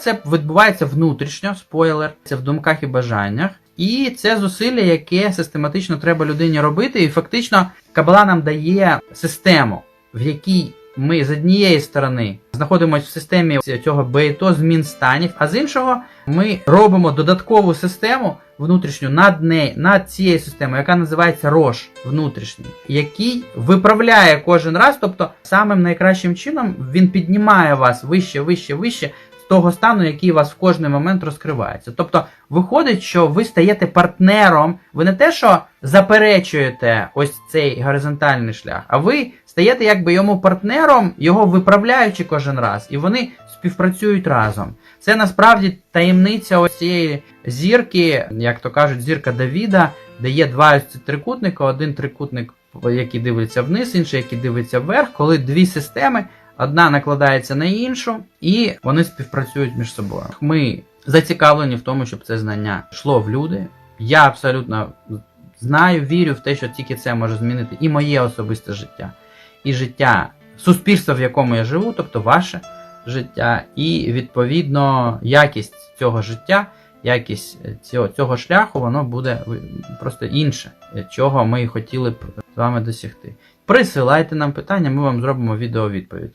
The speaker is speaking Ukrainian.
Це відбувається внутрішньо, спойлер, це в думках і бажаннях. І це зусилля, яке систематично треба людині робити. І фактично Кабала нам дає систему, в якій ми з однієї сторони знаходимося в системі цього бейто змін станів, а з іншого ми робимо додаткову систему внутрішню над нею, над цією системою, яка називається рош внутрішній, який виправляє кожен раз, тобто самим найкращим чином він піднімає вас вище, вище, вище того стану, який у вас в кожний момент розкривається. Тобто виходить, що ви стаєте партнером, ви не те, що заперечуєте ось цей горизонтальний шлях, а ви стаєте якби йому партнером, його виправляючи кожен раз, і вони співпрацюють разом. Це насправді таємниця ось цієї зірки, як то кажуть, зірка Давіда, де є два трикутника, один трикутник, який дивиться вниз, інший, який дивиться вверх, коли дві системи, одна накладається на іншу, і вони співпрацюють між собою. Ми зацікавлені в тому, щоб це знання йшло в люди. Я абсолютно знаю, вірю в те, що тільки це може змінити і моє особисте життя, і життя суспільства, в якому я живу, тобто ваше життя, і відповідно якість цього життя, якість цього, цього шляху, воно буде просто інше, чого ми хотіли б з вами досягти. Присилайте нам питання, ми вам зробимо відеовідповідь.